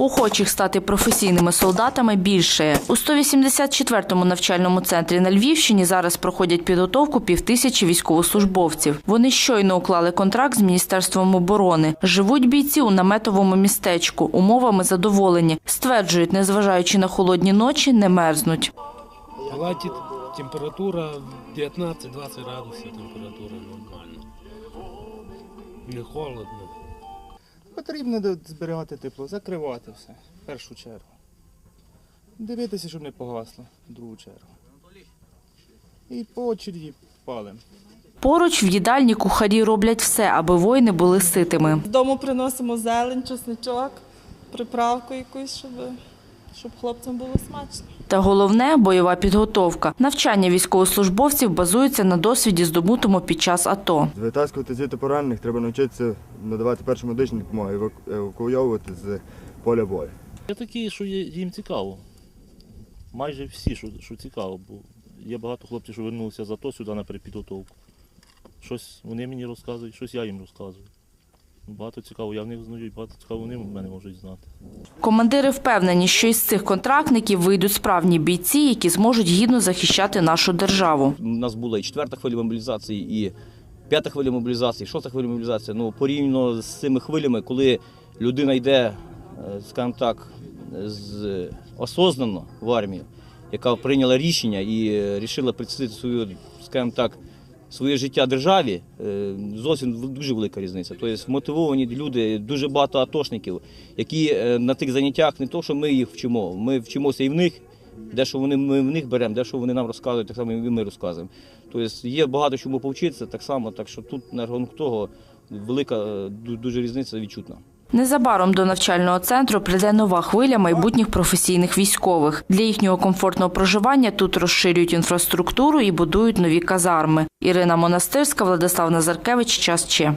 Охочих стати професійними солдатами більше. У 184-му навчальному центрі на Львівщині зараз проходять підготовку півтисячі військовослужбовців. Вони щойно уклали контракт з Міністерством оборони. Живуть бійці у наметовому містечку. Умовами задоволені. Стверджують, незважаючи на холодні ночі, не мерзнуть. Палаті температура 19-20 градусів температура нормальна. Не холодно. Потрібно зберігати тепло, закривати все в першу чергу. Дивитися, щоб не погасло в другу чергу. І по очереді палимо. Поруч в їдальні кухарі роблять все, аби воїни були ситими. Дому приносимо зелень, чесничок, приправку якусь, щоб, щоб хлопцям було смачно. Та головне бойова підготовка. Навчання військовослужбовців базується на досвіді, здобутому під час АТО. Витаскувати звідти поранених треба навчитися надавати першу медичну допомогу, евакуйовувати з поля бою. Є такі, що їм цікаво. Майже всі, що, що цікаво, бо є багато хлопців, що вернулися за то сюди на перепідготовку. Щось вони мені розказують, щось я їм розказую. Багато цікаво, я в них знаю, і багато цікаво вони мене можуть знати. Командири впевнені, що із цих контрактників вийдуть справні бійці, які зможуть гідно захищати нашу державу. У нас була і четверта хвиля мобілізації, і п'ята хвиля мобілізації, і шоста хвиля мобілізації. Ну, порівняно з цими хвилями, коли людина йде, е, скажімо так, з осознано в армію, яка прийняла рішення і вирішила присвятити свою, скажімо так, своє життя державі, е, зовсім дуже велика різниця. Тобто мотивовані люди, дуже багато атошників, які е, на тих заняттях не то, що ми їх вчимо, ми вчимося і в них, Дещо вони ми в них беремо, дещо вони нам розказують, так само і ми розказуємо. Тобто є багато чому повчитися, так само, так що тут на рахунок того велика е, дуже різниця відчутна. Незабаром до навчального центру прийде нова хвиля майбутніх професійних військових. Для їхнього комфортного проживання тут розширюють інфраструктуру і будують нові казарми. Ірина Монастирська, Владислав Назаркевич. Час Че.